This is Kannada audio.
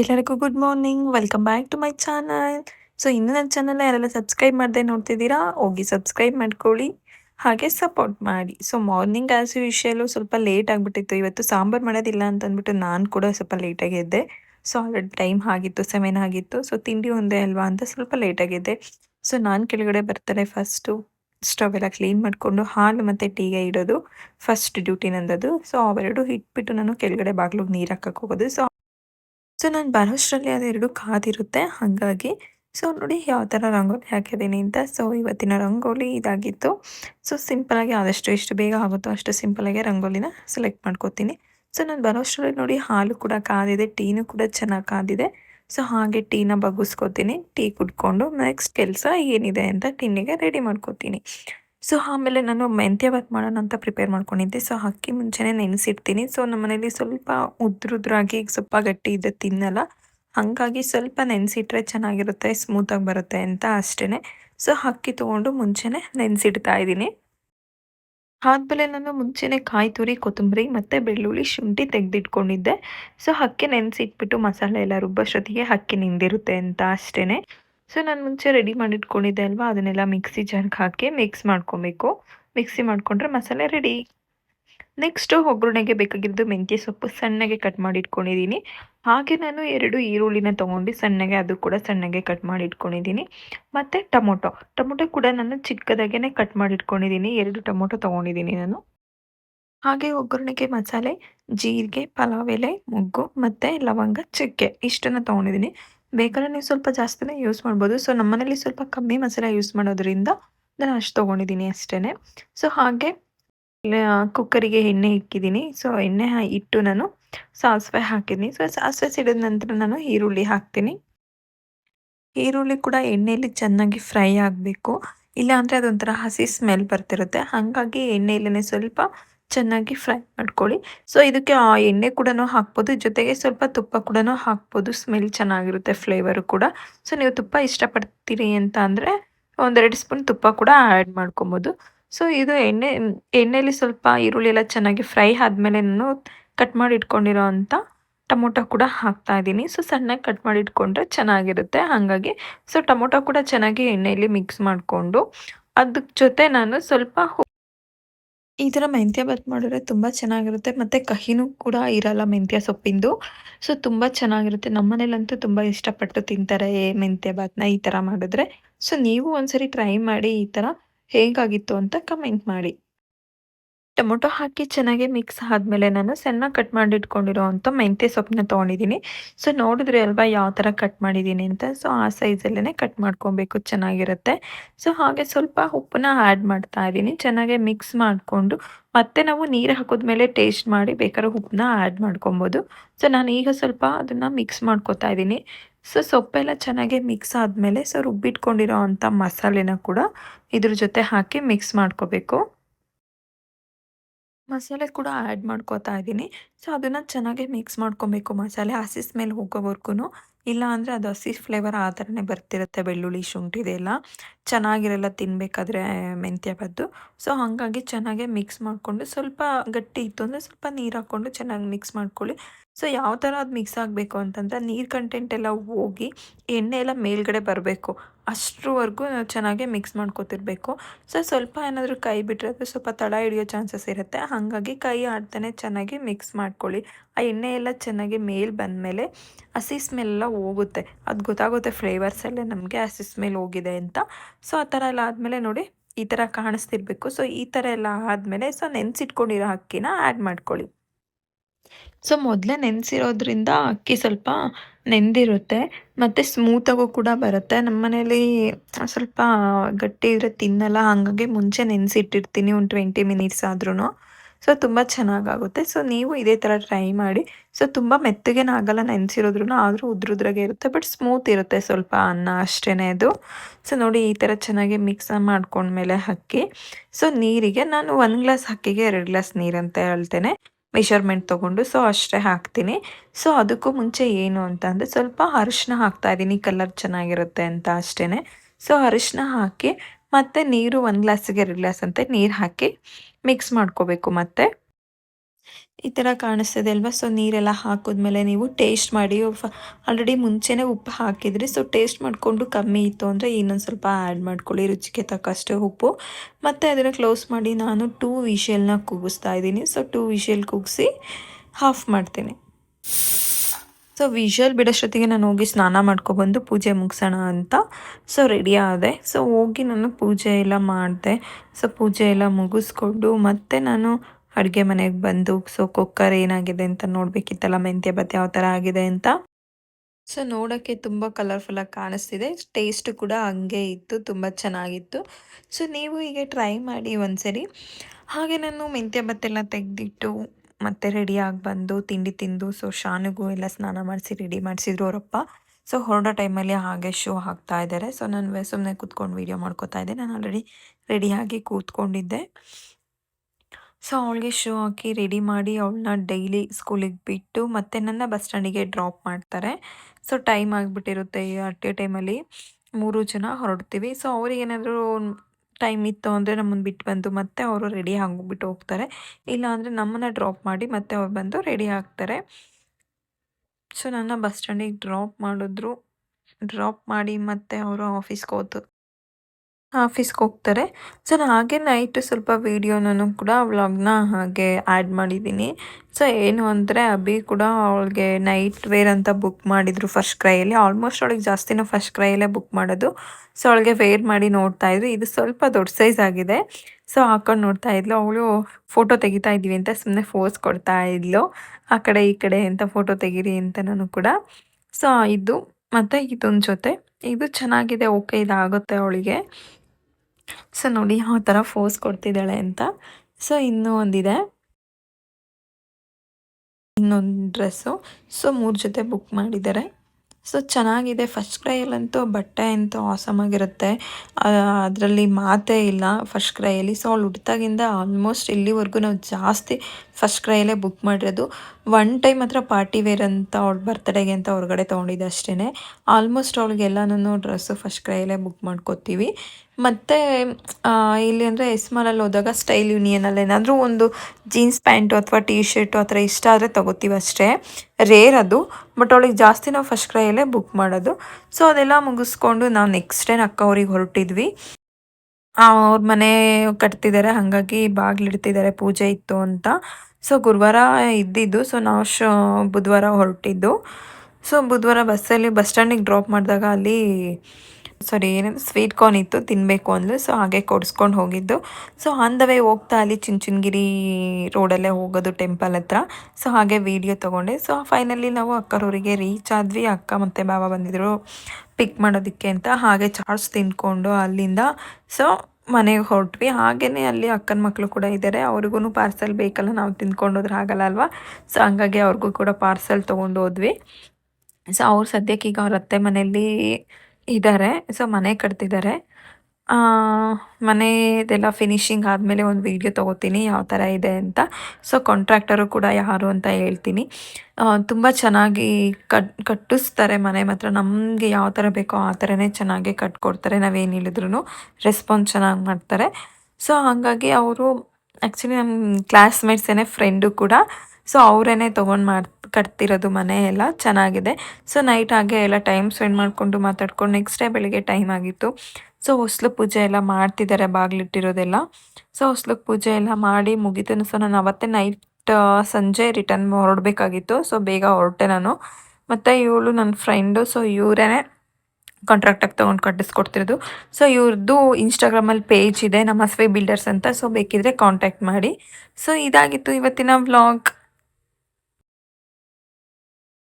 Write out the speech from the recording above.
ಎಲ್ಲರಿಗೂ good morning welcome back to my channel so ಇನ್ನು ನನ್ನ ಚಾನಲ್ ಯಾರೆಲ್ಲ ಸಬ್ಸ್ಕ್ರೈಬ್ ಮಾಡದೆ ನೋಡ್ತಿದ್ದೀರಾ, ಹೋಗಿ ಸಬ್ಸ್ಕ್ರೈಬ್ ಮಾಡ್ಕೊಳ್ಳಿ. ಹಾಗೆ ಸಪೋರ್ಟ್ ಮಾಡಿ. ಸೊ ಮಾರ್ನಿಂಗ್ ಆ್ಯಸ್ ಯೂಶಲು ಸ್ವಲ್ಪ ಲೇಟ್ ಆಗಿಬಿಟ್ಟಿತ್ತು. ಇವತ್ತು ಸಾಂಬಾರು ಮಾಡೋದಿಲ್ಲ ಅಂತ ಅಂದ್ಬಿಟ್ಟು ನಾನು ಕೂಡ ಸ್ವಲ್ಪ ಲೇಟಾಗಿ ಎದ್ದೆ. ಸೊ ಆಲ್ರೆಡಿ ಟೈಮ್ ಆಗಿತ್ತು ಸೆವೆನ್ ಆಗಿತ್ತು. ಸೊ ತಿಂಡಿ ಒಂದೇ ಅಲ್ವಾ ಅಂತ ಸ್ವಲ್ಪ ಲೇಟಾಗಿದ್ದೆ ಸೊ ನಾನು ಕೆಳಗಡೆ ಬರ್ತಾರೆ ಫಸ್ಟು ಸ್ಟವ್ ಎಲ್ಲ ಕ್ಲೀನ್ ಮಾಡಿಕೊಂಡು ಹಾಲು ಮತ್ತು ಟೀಗೆ ಇಡೋದು ಫಸ್ಟ್ ಡ್ಯೂಟಿ ನಂದದು. ಸೊ ಅವೆರಡು ಇಟ್ಬಿಟ್ಟು ನಾನು ಕೆಳಗಡೆ ಬಾಗ್ಲಿಗೆ ನೀರು ಹಾಕೋಕೆ ಹೋಗೋದು. ಸೊ ಸೊ ನಾನು ಬರೋಷ್ಟರಲ್ಲಿ ಅದೆರಡು ಕಾದಿರುತ್ತೆ. ಹಾಗಾಗಿ ಸೊ ನೋಡಿ ಯಾವ ಥರ ರಂಗೋಲಿ ಹಾಕಿದ್ದೀನಿ ಅಂತ. ಸೊ ಇವತ್ತಿನ ರಂಗೋಲಿ ಇದಾಗಿತ್ತು. ಸೊ ಸಿಂಪಲಾಗಿ ಆದಷ್ಟು ಎಷ್ಟು ಬೇಗ ಆಗುತ್ತೋ ಅಷ್ಟು ಸಿಂಪಲಾಗಿ ರಂಗೋಲಿನ ಸೆಲೆಕ್ಟ್ ಮಾಡ್ಕೋತೀನಿ. ಸೊ ನಾನು ಬರೋಷ್ಟರಲ್ಲಿ ನೋಡಿ ಹಾಲು ಕೂಡ ಕಾದಿದೆ, ಟೀನು ಕೂಡ ಚೆನ್ನಾಗಿ ಕಾದಿದೆ. ಸೊ ಹಾಗೆ ಟೀನ ಬಗ್ಗಿಸ್ಕೋತೀನಿ, ಟೀ ಕುಡ್ಕೊಂಡು ನೆಕ್ಸ್ಟ್ ಕೆಲಸ ಏನಿದೆ ಅಂತ ತಿಂಡಿಗೆ ರೆಡಿ ಮಾಡ್ಕೋತೀನಿ. ಸೊ ಆಮೇಲೆ ನಾನು ಮೆಂತ್ಯ ಬಾತ್ ಮಾಡೋಣ ಅಂತ ಪ್ರಿಪೇರ್ ಮಾಡ್ಕೊಂಡಿದ್ದೆ. ಸೊ ಅಕ್ಕಿ ಮುಂಚೆನೇ ನೆನೆಸಿಡ್ತೀನಿ. ಸೊ ನಮ್ಮ ಮನೇಲಿ ಸ್ವಲ್ಪ ಉದ್ರುದ್ರಾಗಿ ಸ್ವಲ್ಪ ಗಟ್ಟಿ ಇದೆ, ತಿನ್ನಲ್ಲ. ಹಾಗಾಗಿ ಸ್ವಲ್ಪ ನೆನೆಸಿಟ್ರೆ ಚೆನ್ನಾಗಿರುತ್ತೆ ಸ್ಮೂತಾಗಿ ಬರುತ್ತೆ ಅಂತ ಅಷ್ಟೇ ಸೊ ಅಕ್ಕಿ ತೊಗೊಂಡು ಮುಂಚೆನೇ ನೆನೆಸಿಡ್ತಾ ಇದ್ದೀನಿ. ಆದಮೇಲೆ ನಾನು ಮುಂಚೆನೇ ಕಾಯಿ ತುರಿ, ಕೊತ್ತಂಬರಿ ಮತ್ತು ಬೆಳ್ಳುಳ್ಳಿ ಶುಂಠಿ ತೆಗೆದಿಟ್ಕೊಂಡಿದ್ದೆ. ಸೊ ಅಕ್ಕಿ ನೆನೆಸಿಟ್ಬಿಟ್ಟು ಮಸಾಲೆ ಎಲ್ಲ ರುಬ್ಬಷ್ಟೊತ್ತಿಗೆ ಅಕ್ಕಿ ನಿಂದಿರುತ್ತೆ ಅಂತ ಅಷ್ಟೇ ಸೊ, ನಾನು ಮುಂಚೆ ರೆಡಿ ಮಾಡಿಟ್ಕೊಂಡಿದ್ದೆ ಅಲ್ವಾ? ಅದನ್ನೆಲ್ಲ ಮಿಕ್ಸಿ ಜಾರ್ಗೆ ಹಾಕಿ ಮಿಕ್ಸ್ ಮಾಡ್ಕೊಬೇಕು. ಮಿಕ್ಸಿ ಮಾಡಿಕೊಂಡ್ರೆ ಮಸಾಲೆ ರೆಡಿ ನೆಕ್ಸ್ಟು ಒಗ್ಗರಣೆಗೆ ಬೇಕಾಗಿದ್ದು ಮೆಂತ್ಯ ಸೊಪ್ಪು ಸಣ್ಣಗೆ ಕಟ್ ಮಾಡಿ ಇಟ್ಕೊಂಡಿದ್ದೀನಿ ಹಾಗೆ ನಾನು ಎರಡು ಈರುಳ್ಳಿನ ತೊಗೊಂಡು ಸಣ್ಣಗೆ ಅದು ಕೂಡ ಸಣ್ಣಗೆ ಕಟ್ ಮಾಡಿ ಇಟ್ಕೊಂಡಿದ್ದೀನಿ ಮತ್ತು ಟೊಮೊಟೊ. ಟೊಮೊಟೊ ಕೂಡ ನಾನು ಚಿಕ್ಕದಾಗೇ ಕಟ್ ಮಾಡಿ ಇಟ್ಕೊಂಡಿದ್ದೀನಿ ಎರಡು ಟೊಮೊಟೊ ತೊಗೊಂಡಿದ್ದೀನಿ ನಾನು. ಹಾಗೆ ಒಗ್ಗರಣೆಗೆ ಮಸಾಲೆ, ಜೀರಿಗೆ, ಪಲಾವ್ ಎಲೆ, ಮೊಗ್ಗು ಮತ್ತು ಲವಂಗ, ಚಕ್ಕೆ ಇಷ್ಟನ್ನು ತೊಗೊಂಡಿದ್ದೀನಿ ಬೇಕಾದ್ರೆ ನೀವು ಸ್ವಲ್ಪ ಜಾಸ್ತಿನೇ ಯೂಸ್ ಮಾಡ್ಬೋದು. ಸೊ ನಮ್ಮನೇಲಿ ಸ್ವಲ್ಪ ಕಮ್ಮಿ ಮಸಾಲೆ ಯೂಸ್ ಮಾಡೋದ್ರಿಂದ ನಾನು ಅಷ್ಟು ತೊಗೊಂಡಿದ್ದೀನಿ ಅಷ್ಟೇ ಸೊ ಹಾಗೆ ಕುಕ್ಕರಿಗೆ ಎಣ್ಣೆ ಇಕ್ಕಿದ್ದೀನಿ. ಸೊ ಎಣ್ಣೆ ಇಟ್ಟು ನಾನು ಸಾಸಿವೆ ಹಾಕಿದ್ದೀನಿ. ಸೊ ಸಾಸಿವೆ ಸಿಡಿದ ನಂತರ ನಾನು ಈರುಳ್ಳಿ ಹಾಕ್ತೀನಿ. ಈರುಳ್ಳಿ ಕೂಡ ಎಣ್ಣೆಯಲ್ಲಿ ಚೆನ್ನಾಗಿ ಫ್ರೈ ಆಗಬೇಕು. ಇಲ್ಲಾಂದರೆ ಅದೊಂಥರ ಹಸಿ ಸ್ಮೆಲ್ ಬರ್ತಿರುತ್ತೆ. ಹಾಗಾಗಿ ಎಣ್ಣೆಯಲ್ಲೇ ಸ್ವಲ್ಪ ಚೆನ್ನಾಗಿ ಫ್ರೈ ಮಾಡ್ಕೊಳ್ಳಿ. ಸೊ ಇದಕ್ಕೆ ಆ ಎಣ್ಣೆ ಕೂಡ ಹಾಕ್ಬೋದು. ಜೊತೆಗೆ ಸ್ವಲ್ಪ ತುಪ್ಪ ಕೂಡ ಹಾಕ್ಬೋದು. ಸ್ಮೆಲ್ ಚೆನ್ನಾಗಿರುತ್ತೆ ಫ್ಲೇವರು ಕೂಡ. ಸೊ ನೀವು ತುಪ್ಪ ಇಷ್ಟಪಡ್ತೀರಿ ಅಂತ ಅಂದರೆ ಒಂದೆರಡು ಸ್ಪೂನ್ ತುಪ್ಪ ಕೂಡ ಆ್ಯಡ್ ಮಾಡ್ಕೊಬೋದು. ಸೊ ಇದು ಎಣ್ಣೆ ಎಣ್ಣೆಯಲ್ಲಿ ಸ್ವಲ್ಪ ಈರುಳ್ಳಿ ಎಲ್ಲ ಚೆನ್ನಾಗಿ ಫ್ರೈ ಆದಮೇಲೆ ನಾನು ಕಟ್ ಮಾಡಿ ಇಟ್ಕೊಂಡಿರೋ ಅಂಥ ಟೊಮೊಟೊ ಕೂಡ ಹಾಕ್ತಾ ಇದ್ದೀನಿ. ಸೊ ಸಣ್ಣಗೆ ಕಟ್ ಮಾಡಿ ಇಟ್ಕೊಂಡ್ರೆ ಚೆನ್ನಾಗಿರುತ್ತೆ. ಹಾಗಾಗಿ ಸೊ ಟೊಮೊಟೊ ಕೂಡ ಚೆನ್ನಾಗಿ ಎಣ್ಣೆಯಲ್ಲಿ ಮಿಕ್ಸ್ ಮಾಡಿಕೊಂಡು ಅದಕ್ಕೆ ಜೊತೆ ನಾನು ಸ್ವಲ್ಪ ಈ ಥರ ಮೆಂತ್ಯ ಬಾತ್ ಮಾಡಿದ್ರೆ ತುಂಬ ಚೆನ್ನಾಗಿರುತ್ತೆ. ಮತ್ತು ಕಹಿನೂ ಕೂಡ ಇರಲ್ಲ ಮೆಂತ್ಯ ಸೊಪ್ಪಿಂದು. ಸೊ ತುಂಬ ಚೆನ್ನಾಗಿರುತ್ತೆ. ನಮ್ಮ ಮನೇಲಂತೂ ತುಂಬ ಇಷ್ಟಪಟ್ಟು ತಿಂತಾರೆ ಮೆಂತ್ಯ ಬಾತ್ನ ಈ ಥರ ಮಾಡಿದ್ರೆ. ಸೊ ನೀವು ಒಂದ್ಸರಿ ಟ್ರೈ ಮಾಡಿ ಈ ಥರ ಹೇಗಾಗಿತ್ತು ಅಂತ ಕಮೆಂಟ್ ಮಾಡಿ. ಟೊಮೊಟೊ ಹಾಕಿ ಚೆನ್ನಾಗಿ ಮಿಕ್ಸ್ ಆದಮೇಲೆ ನಾನು ಸಣ್ಣ ಕಟ್ ಮಾಡಿಟ್ಕೊಂಡಿರೋ ಅಂಥ ಮೆಂತ್ಯ ಸೊಪ್ಪನ್ನ ತೊಗೊಂಡಿದ್ದೀನಿ. ಸೊ, ನೋಡಿದ್ರೆ ಅಲ್ವಾ ಯಾವ ಥರ ಕಟ್ ಮಾಡಿದ್ದೀನಿ ಅಂತ? ಸೊ, ಆ ಸೈಜಲ್ಲೇ ಕಟ್ ಮಾಡ್ಕೊಬೇಕು, ಚೆನ್ನಾಗಿರುತ್ತೆ. ಸೊ, ಹಾಗೆ ಸ್ವಲ್ಪ ಉಪ್ಪನ್ನ ಆ್ಯಡ್ ಮಾಡ್ತಾ ಇದ್ದೀನಿ. ಚೆನ್ನಾಗಿ ಮಿಕ್ಸ್ ಮಾಡಿಕೊಂಡು ಮತ್ತೆ ನಾವು ನೀರು ಹಾಕಿದ್ಮೇಲೆ ಟೇಸ್ಟ್ ಮಾಡಿ ಬೇಕಾದ್ರೆ ಉಪ್ಪನ್ನ ಆ್ಯಡ್ ಮಾಡ್ಕೊಬೋದು. ಸೊ, ನಾನು ಈಗ ಸ್ವಲ್ಪ ಅದನ್ನು ಮಿಕ್ಸ್ ಮಾಡ್ಕೊತಾ ಇದ್ದೀನಿ. ಸೊ, ಸೊಪ್ಪೆಲ್ಲ ಚೆನ್ನಾಗಿ ಮಿಕ್ಸ್ ಆದಮೇಲೆ ಸೊ ರುಬ್ಬಿಟ್ಕೊಂಡಿರೋ ಅಂಥ ಮಸಾಲೆನ ಕೂಡ ಇದ್ರ ಜೊತೆ ಹಾಕಿ ಮಿಕ್ಸ್ ಮಾಡ್ಕೋಬೇಕು. ಮಸಾಲೆ ಕೂಡ ಆ್ಯಡ್ ಮಾಡ್ಕೋತಾ ಇದ್ದೀನಿ. ಸೊ, ಅದನ್ನು ಚೆನ್ನಾಗಿ ಮಿಕ್ಸ್ ಮಾಡ್ಕೊಬೇಕು ಮಸಾಲೆ ಹಸಿಸ್ ಮೇಲೆ ಹೋಗೋವರೆಗೂ ಇಲ್ಲ ಅಂದರೆ ಅದು ಹಸಿ ಫ್ಲೇವರ್ ಆ ಥರನೇ ಬರ್ತಿರುತ್ತೆ, ಬೆಳ್ಳುಳ್ಳಿ ಶುಂಠಿದೆಲ್ಲ ಚೆನ್ನಾಗಿರಲ್ಲ ತಿನ್ನಬೇಕಾದ್ರೆ ಮೆಂತ್ಯ ಬದ್ದು ಸೊ, ಹಾಗಾಗಿ ಚೆನ್ನಾಗೆ ಮಿಕ್ಸ್ ಮಾಡಿಕೊಂಡು ಸ್ವಲ್ಪ ಗಟ್ಟಿ ಇತ್ತು ಅಂದರೆ ಸ್ವಲ್ಪ ನೀರು ಹಾಕ್ಕೊಂಡು ಚೆನ್ನಾಗಿ ಮಿಕ್ಸ್ ಮಾಡ್ಕೊಳ್ಳಿ. ಸೊ ಯಾವ ಥರ ಅದು ಮಿಕ್ಸ್ ಆಗಬೇಕು ಅಂತಂದರೆ ನೀರು ಕಂಟೆಂಟ್ ಎಲ್ಲ ಹೋಗಿ ಎಣ್ಣೆ ಎಲ್ಲ ಮೇಲ್ಗಡೆ ಬರಬೇಕು. ಅಷ್ಟರವರೆಗೂ ಚೆನ್ನಾಗಿ ಮಿಕ್ಸ್ ಮಾಡ್ಕೊತಿರ್ಬೇಕು. ಸೊ ಸ್ವಲ್ಪ ಏನಾದರೂ ಕೈ ಬಿಟ್ಟರೆ ಅದು ಸ್ವಲ್ಪ ತಳ ಹಿಡಿಯೋ ಚಾನ್ಸಸ್ ಇರುತ್ತೆ. ಹಾಗಾಗಿ ಕೈ ಆಡ್ತಾನೆ, ಚೆನ್ನಾಗಿ ಮಿಕ್ಸ್ ಮಾಡ್ಕೊಳ್ಳಿ. ಆ ಎಣ್ಣೆ ಎಲ್ಲ ಚೆನ್ನಾಗಿ ಮೇಲೆ ಬಂದಮೇಲೆ ಹಸಿ ಸ್ಮೆಲ್ಲ ಹೋಗುತ್ತೆ. ಅದು ಗೊತ್ತಾಗುತ್ತೆ ಫ್ಲೇವರ್ಸ್ ಎಲ್ಲ ನಮಗೆ ಹಸಿ ಸ್ಮೆಲ್ ಹೋಗಿದೆ ಅಂತ. ಸೊ ಆ ಥರ ಎಲ್ಲ ಆದಮೇಲೆ ನೋಡಿ ಈ ಥರ ಕಾಣಿಸ್ತಿರ್ಬೇಕು. ಸೊ ಈ ಥರ ಎಲ್ಲ ಆದಮೇಲೆ ಸೊ ನೆನೆಸಿಟ್ಕೊಂಡಿರೋ ಅಕ್ಕಿನ ಆ್ಯಡ್ ಮಾಡ್ಕೊಳ್ಳಿ. ಸೊ ಮೊದಲೇ ನೆನೆಸಿರೋದ್ರಿಂದ ಅಕ್ಕಿ ಸ್ವಲ್ಪ ನೆಂದಿರುತ್ತೆ. ಮತ್ತು ಸ್ಮೂತಾಗೂ ಕೂಡ ಬರುತ್ತೆ. ನಮ್ಮ ಮನೇಲಿ ಸ್ವಲ್ಪ ಗಟ್ಟಿ ಇದ್ರೆ ತಿನ್ನಲ್ಲ. ಹಾಗಾಗಿ ಮುಂಚೆ ನೆನೆಸಿಟ್ಟಿರ್ತೀನಿ ಒಂದು ಟ್ವೆಂಟಿ ಮಿನಿಟ್ಸ್ ಆದ್ರೂ ಸೊ ತುಂಬ ಚೆನ್ನಾಗಾಗುತ್ತೆ. ಸೊ ನೀವು ಇದೇ ಥರ ಟ್ರೈ ಮಾಡಿ. ಸೊ ತುಂಬ ಮೆತ್ತಗೇನಾಗಲ್ಲ ನೆನೆಸಿರೋದ್ರೂ ಆದರೂ ಉದ್ರುದ್ರಾಗೆ ಇರುತ್ತೆ. ಬಟ್ ಸ್ಮೂತ್ ಇರುತ್ತೆ ಸ್ವಲ್ಪ ಅನ್ನ ಅಷ್ಟೇ ಅದು. ಸೊ ನೋಡಿ ಈ ಥರ ಚೆನ್ನಾಗಿ ಮಿಕ್ಸ್ ಮಾಡ್ಕೊಂಡ್ಮೇಲೆ ಅಕ್ಕಿ. ಸೊ ನೀರಿಗೆ ನಾನು ಒಂದು ಗ್ಲಾಸ್ ಅಕ್ಕಿಗೆ ಎರಡು ಗ್ಲಾಸ್ ನೀರಂತ ಹೇಳ್ತೇನೆ. ಮೆಷರ್ಮೆಂಟ್ ತೊಗೊಂಡು ಸೊ ಅಷ್ಟೇ ಹಾಕ್ತೀನಿ. ಸೊ ಅದಕ್ಕೂ ಮುಂಚೆ ಏನು ಅಂತ ಅಂದರೆ ಸ್ವಲ್ಪ ಅರಿಶಿನ ಹಾಕ್ತಾ ಇದ್ದೀನಿ ಕಲರ್ ಚೆನ್ನಾಗಿರುತ್ತೆ ಅಂತ ಅಷ್ಟೇ ಸೊ ಅರಿಶಿನ ಹಾಕಿ ಮತ್ತು ನೀರು ಒಂದು ಗ್ಲಾಸಿಗೆ ಎರಡು ಗ್ಲಾಸ್ ಅಂತ ನೀರು ಹಾಕಿ ಮಿಕ್ಸ್ ಮಾಡ್ಕೋಬೇಕು ಮತ್ತೆ. ಈ ಥರ ಕಾಣಿಸ್ತದೆ ಅಲ್ವಾ? ಸೊ ನೀರೆಲ್ಲ ಹಾಕಿದ್ಮೇಲೆ ನೀವು ಟೇಸ್ಟ್ ಮಾಡಿ ಆಲ್ರೆಡಿ ಮುಂಚೆನೇ ಉಪ್ಪು ಹಾಕಿದ್ರಿ ಸೊ ಟೇಸ್ಟ್ ಮಾಡಿಕೊಂಡು ಕಮ್ಮಿ ಇತ್ತು ಅಂದರೆ ಇನ್ನೊಂದು ಸ್ವಲ್ಪ ಆ್ಯಡ್ ಮಾಡ್ಕೊಳ್ಳಿ, ರುಚಿಗೆ ತಕ್ಕಷ್ಟು ಉಪ್ಪು. ಮತ್ತು ಅದನ್ನು ಕ್ಲೋಸ್ ಮಾಡಿ ನಾನು ಟೂ ವಿಷಲ್ನ ಕೂಗಿಸ್ತಾ ಇದ್ದೀನಿ. ಸೊ ಟೂ ವಿಷಲ್ ಕೂಗಿಸಿ ಹಾಫ್ ಮಾಡ್ತೀನಿ. ಸೊ ವಿಷಲ್ ಬಿಡೋಷ್ಟೊತ್ತಿಗೆ ನಾನು ಹೋಗಿ ಸ್ನಾನ ಮಾಡ್ಕೊಬಂದು ಪೂಜೆ ಮುಗಿಸೋಣ ಅಂತ. ಸೊ ರೆಡಿ ಆದೆ. ಸೊ ಹೋಗಿ ನಾನು ಪೂಜೆ ಎಲ್ಲ ಮಾಡಿದೆ. ಸೊ ಪೂಜೆ ಎಲ್ಲ ಮುಗಿಸ್ಕೊಂಡು ಮತ್ತೆ ನಾನು ಅಡುಗೆ ಮನೆಗೆ ಬಂದು ಸೊ ಕುಕ್ಕರ್ ಏನಾಗಿದೆ ಅಂತ ನೋಡಬೇಕಿತ್ತಲ್ಲ, ಮೆಂತ್ಯ ಬತ್ತೆ ಯಾವ ಥರ ಆಗಿದೆ ಅಂತ. ಸೊ ನೋಡೋಕ್ಕೆ ತುಂಬ ಕಲರ್ಫುಲ್ಲಾಗಿ ಕಾಣಿಸ್ತಿದೆ. ಟೇಸ್ಟ್ ಕೂಡ ಹಂಗೆ ಇತ್ತು, ತುಂಬ ಚೆನ್ನಾಗಿತ್ತು. ಸೊ ನೀವು ಹೀಗೆ ಟ್ರೈ ಮಾಡಿ ಒಂದ್ಸರಿ. ಹಾಗೆ ನಾನು ಮೆಂತ್ಯ ಬತ್ತೆಲ್ಲ ತೆಗೆದಿಟ್ಟು, ಮತ್ತೆ ರೆಡಿಯಾಗಿ ಬಂದು, ತಿಂಡಿ ತಿಂದು ಸೊ ಶಾನಿಗೂ ಎಲ್ಲ ಸ್ನಾನ ಮಾಡಿಸಿ ರೆಡಿ ಮಾಡಿಸಿದ್ರು ಅವರಪ್ಪ. ಸೊ ಹೊರಡೋ ಟೈಮಲ್ಲಿ ಹಾಗೆ ಶೋ ಹಾಕ್ತಾ ಇದ್ದಾರೆ. ಸೊ ನಾನು ಸುಮ್ಮನೆ ಕೂತ್ಕೊಂಡು ವೀಡಿಯೋ ಮಾಡ್ಕೋತಾ ಇದ್ದೆ. ನಾನು ಆಲ್ರೆಡಿ ರೆಡಿಯಾಗಿ ಕೂತ್ಕೊಂಡಿದ್ದೆ. ಸೊ ಅವಳಿಗೆ ಶೂ ಹಾಕಿ ರೆಡಿ ಮಾಡಿ ಅವಳನ್ನ ಡೈಲಿ ಸ್ಕೂಲಿಗೆ ಬಿಟ್ಟು ಮತ್ತೆ ನನ್ನ ಬಸ್ ಸ್ಟ್ಯಾಂಡಿಗೆ ಡ್ರಾಪ್ ಮಾಡ್ತಾರೆ. ಸೊ ಟೈಮ್ ಆಗಿಬಿಟ್ಟಿರುತ್ತೆ ಅಟ್ಟೆ ಟೈಮಲ್ಲಿ. ಮೂರು ಜನ ಹೊರಡ್ತೀವಿ. ಸೊ ಅವ್ರಿಗೇನಾದರೂ ಟೈಮ್ ಇತ್ತು ಅಂದರೆ ನಮ್ಮನ್ನು ಬಿಟ್ಟು ಬಂದು ಮತ್ತೆ ಅವರು ರೆಡಿ ಆಗಿಬಿಟ್ಟು ಹೋಗ್ತಾರೆ. ಇಲ್ಲ ಅಂದರೆ ನಮ್ಮನ್ನು ಡ್ರಾಪ್ ಮಾಡಿ ಮತ್ತೆ ಅವ್ರು ಬಂದು ರೆಡಿ ಆಗ್ತಾರೆ. ಸೊ ನನ್ನ ಬಸ್ ಸ್ಟ್ಯಾಂಡಿಗೆ ಡ್ರಾಪ್ ಮಾಡಿದ್ರು. ಡ್ರಾಪ್ ಮಾಡಿ ಮತ್ತೆ ಅವರು ಆಫೀಸ್ಗೆ ಹೋದ್ರು. ಆಫೀಸ್ಗೆ ಹೋಗ್ತಾರೆ. ಸೊ ಹಾಗೆ ನೈಟ್ ಸ್ವಲ್ಪ ವೀಡಿಯೋನೂ ಕೂಡ ವ್ಲಾಗ್ನ ಹಾಗೆ ಆ್ಯಡ್ ಮಾಡಿದ್ದೀನಿ. ಸೊ ಏನು ಅಂದರೆ ಅಭಿ ಕೂಡ ಅವಳಿಗೆ ನೈಟ್ ವೇರ್ ಅಂತ ಬುಕ್ ಮಾಡಿದರು ಫಸ್ಟ್ ಕ್ರೈಯಲ್ಲಿ. ಆಲ್ಮೋಸ್ಟ್ ಅವಳಿಗೆ ಜಾಸ್ತಿನೂ ಫಸ್ಟ್ ಕ್ರೈಯಲ್ಲೇ ಬುಕ್ ಮಾಡೋದು. ಸೊ, ಅವಳಿಗೆ ವೇರ್ ಮಾಡಿ ನೋಡ್ತಾ ಇದ್ರು ಇದು ಸ್ವಲ್ಪ ದೊಡ್ಡ ಸೈಜ್ ಆಗಿದೆ. ಸೊ, ಹಾಕೊಂಡು ನೋಡ್ತಾ ಇದ್ಲು. ಅವಳು ಫೋಟೋ ತೆಗಿತಾ ಇದ್ದೀವಿ ಅಂತ ಸುಮ್ಮನೆ ಫೋಸ್ ಕೊಡ್ತಾ ಇದ್ಲು. ಆ ಕಡೆ, ಈ ಕಡೆ ಅಂತ ಫೋಟೋ ತೆಗೀರಿ ಅಂತ ನಾನು ಕೂಡ. ಸೊ, ಇದು ಮತ್ತು ಇದೊಂದು ಜೊತೆ. ಇದು ಚೆನ್ನಾಗಿದೆ. ಓಕೆ, ಇದಾಗುತ್ತೆ ಅವಳಿಗೆ. ಸೊ ನೋಡಿ ಯಾವ ಥರ ಫೋಸ್ ಕೊಡ್ತಿದ್ದಾಳೆ ಅಂತ. ಸೊ ಇನ್ನೂ ಒಂದಿದೆ. ಇನ್ನೊಂದು ಡ್ರೆಸ್ಸು. ಸೊ ಮೂರು ಜೊತೆ ಬುಕ್ ಮಾಡಿದ್ದಾರೆ. ಸೊ ಚೆನ್ನಾಗಿದೆ. ಫಸ್ಟ್ ಕ್ರೈಯಲ್ಲಂತೂ ಬಟ್ಟೆ ಅಂತೂ ಆಸಮಾಗಿರುತ್ತೆ ಅದರಲ್ಲಿ ಮಾತೇ ಇಲ್ಲ ಫಸ್ಟ್ ಕ್ರೈಯಲ್ಲಿ. ಸೊ ಅವಳು ಹುಟ್ಟಿದಾಗಿಂದ ಆಲ್ಮೋಸ್ಟ್ ಇಲ್ಲಿವರೆಗೂ ನಾವು ಜಾಸ್ತಿ ಫಸ್ಟ್ ಕ್ರೈಯಲ್ಲೇ ಬುಕ್ ಮಾಡಿರೋದು. ಒನ್ ಟೈಮ್ ಹತ್ರ ಪಾರ್ಟಿ ವೇರ್ ಅಂತ ಅವ್ಳ ಬರ್ತ್ಡೇಗೆ ಅಂತ ಹೊರಗಡೆ ತೊಗೊಂಡಿದ್ದೆ ಅಷ್ಟೇ ಆಲ್ಮೋಸ್ಟ್ ಅವಳಿಗೆಲ್ಲನೂ ಡ್ರೆಸ್ಸು ಫಸ್ಟ್ ಕ್ರೈಯಲ್ಲೇ ಬುಕ್ ಮಾಡ್ಕೋತೀವಿ. ಮತ್ತು ಇಲ್ಲಿ ಅಂದರೆ ಎಸ್ ಮಾಲಲ್ಲಿ ಹೋದಾಗ ಸ್ಟೈಲ್ ಯೂನಿಯನಲ್ಲಿ ಏನಾದರೂ ಒಂದು ಜೀನ್ಸ್ ಪ್ಯಾಂಟು ಅಥವಾ ಟೀ ಶರ್ಟು ಆ ಥರ ಇಷ್ಟ ಆದರೆ ತೊಗೋತೀವಿ ಅಷ್ಟೇ. ರೇರ್ ಅದು ಬಟ್ ಅವಳಿಗೆ ಜಾಸ್ತಿ ನಾವು ಫಸ್ಟ್ ಕ್ರೈಯಲ್ಲೇ ಬುಕ್ ಮಾಡೋದು. ಸೊ ಅದೆಲ್ಲ ಮುಗಿಸ್ಕೊಂಡು ನಾವು ನೆಕ್ಸ್ಟ್ ಡೇ ಅಕ್ಕ ಅವ್ರಿಗೆ ಹೊರಟಿದ್ವಿ. ಅವ್ರ ಮನೆ ಕಟ್ತಿದ್ದಾರೆ ಹಾಗಾಗಿ ಬಾಗಿಲಿಡ್ತಿದ್ದಾರೆ ಪೂಜೆ ಇತ್ತು ಅಂತ. ಸೊ ಗುರುವಾರ ಇದ್ದಿದ್ದು ಸೊ ನಾವು ಶ, ಬುಧವಾರ ಹೊರಟಿದ್ದು. ಸೊ ಬುಧವಾರ ಬಸ್ಸಲ್ಲಿ ಬಸ್ ಸ್ಟ್ಯಾಂಡಿಗೆ ಡ್ರಾಪ್ ಮಾಡಿದಾಗ ಅಲ್ಲಿ ಸಾರಿ ಏನಂದ್ರೆ ಸ್ವೀಟ್ ಕಾರ್ನ್ ಇತ್ತು ತಿನ್ನಬೇಕು ಅಂದರು ಸೊ ಹಾಗೆ ಕೊಡಿಸ್ಕೊಂಡು ಹೋಗಿದ್ದು. ಸೊ ಆನ್ ದ ವೇ ಹೋಗ್ತಾ ಅಲ್ಲಿ ಚುಂಚನಗಿರಿ ರೋಡಲ್ಲೇ ಹೋಗೋದು ಟೆಂಪಲ್ ಹತ್ರ. ಸೊ ಹಾಗೆ ವಿಡಿಯೋ ತೊಗೊಂಡೆ. ಸೊ ಫೈನಲಿ ನಾವು ಅಕ್ಕರವರಿಗೆ ರೀಚ್ ಆದ್ವಿ. ಅಕ್ಕ ಮತ್ತು ಬಾಬಾ ಬಂದಿದ್ದರು ಪಿಕ್ ಮಾಡೋದಕ್ಕೆ ಅಂತ. ಹಾಗೆ ಚಾರ್ಜ್ ತಿನ್ಕೊಂಡು ಅಲ್ಲಿಂದ. ಸೊ ಮನೆಗೆ ಹೊರಟ್ವಿ. ಹಾಗೆಯೇ ಅಲ್ಲಿ ಅಕ್ಕನ ಮಕ್ಕಳು ಕೂಡ ಇದ್ದಾರೆ ಅವ್ರಿಗೂ ಪಾರ್ಸಲ್ ಬೇಕಲ್ಲ, ನಾವು ತಿಂದ್ಕೊಂಡು ಹೋದ್ರೆ ಆಗಲ್ಲ ಅಲ್ವಾ? ಸೊ ಹಂಗಾಗಿ ಅವ್ರಿಗೂ ಕೂಡ ಪಾರ್ಸಲ್ ತೊಗೊಂಡು ಹೋದ್ವಿ. ಸೊ ಅವ್ರು ಸದ್ಯಕ್ಕೆ ಈಗ ಅವ್ರ ಅತ್ತೆ ಮನೆಯಲ್ಲಿ ಇದ್ದಾರೆ ಸೊ ಮನೆ ಕಟ್ತಿದ್ದಾರೆ ಮನೆದೆಲ್ಲ ಫಿನಿಶಿಂಗ್ ಆದಮೇಲೆ ಒಂದು ವೀಡಿಯೋ ತೊಗೋತೀನಿ, ಯಾವ ಥರ ಇದೆ ಅಂತ. ಸೊ ಕಾಂಟ್ರಾಕ್ಟರು ಕೂಡ ಯಾರು ಅಂತ ಹೇಳ್ತೀನಿ. ತುಂಬ ಚೆನ್ನಾಗಿ ಕಟ್, ಕಟ್ಟಿಸ್ತಾರೆ ಮನೆ ಮಾತ್ರ. ನಮಗೆ ಯಾವ ಥರ ಬೇಕೋ ಆ ಥರನೇ ಚೆನ್ನಾಗಿ ಕಟ್ಕೊಡ್ತಾರೆ. ನಾವೇನು ಹೇಳಿದ್ರು ರೆಸ್ಪಾನ್ಸ್ ಚೆನ್ನಾಗಿ ಮಾಡ್ತಾರೆ. ಸೊ ಹಾಗಾಗಿ ಅವರು ಆ್ಯಕ್ಚುಲಿ ನಮ್ಮ ಕ್ಲಾಸ್ಮೇಟ್ಸೇನೆ ಫ್ರೆಂಡು ಕೂಡ ಸೊ ಅವರೇನೆ ತೊಗೊಂಡು ಮಾಡಿ, ಕಟ್ತಿರೋದು ಮನೆ ಎಲ್ಲ ಚೆನ್ನಾಗಿದೆ. ಸೊ ನೈಟ್ ಹಾಗೆ ಎಲ್ಲ ಟೈಮ್ ಸ್ಪೆಂಡ್ ಮಾಡಿಕೊಂಡು ಮಾತಾಡ್ಕೊಂಡು ನೆಕ್ಸ್ಟ್ ಡೇ ಬೆಳಿಗ್ಗೆ ಟೈಮ್ ಆಗಿತ್ತು. ಸೊ ಹೊಸ್ಲು ಪೂಜೆ ಎಲ್ಲ ಮಾಡ್ತಿದ್ದಾರೆ ಬಾಗಿಲಿಟ್ಟಿರೋದೆಲ್ಲ. ಸೊ ಹೊಸ್ಲು ಪೂಜೆ ಎಲ್ಲ ಮಾಡಿ ಮುಗಿತೇನೆ ಸೊ ನಾನು ಅವತ್ತೇ ನೈಟ್ ಸಂಜೆ ರಿಟರ್ನ್ ಹೊರಡಬೇಕಾಗಿತ್ತು. ಸೊ ಬೇಗ ಹೊರಟೆ ನಾನು. ಮತ್ತು ಇವಳು ನನ್ನ ಫ್ರೆಂಡು ಸೊ ಇವರೇ ಕಾಂಟ್ರಾಕ್ಟಾಗಿ ತೊಗೊಂಡು ಕಟ್ಟಿಸ್ಕೊಡ್ತಿರೋದು ಸೊ ಇವ್ರದ್ದು ಇನ್ಸ್ಟಾಗ್ರಾಮಲ್ಲಿ ಪೇಜ್ ಇದೆ, ನಮ್ಮ ಸ್ವೇ ಬಿಲ್ಡರ್ಸ್ ಅಂತ. ಸೊ ಬೇಕಿದ್ರೆ ಕಾಂಟ್ಯಾಕ್ಟ್ ಮಾಡಿ. ಸೊ ಇದಾಗಿತ್ತು ಇವತ್ತಿನ ವ್ಲಾಗ್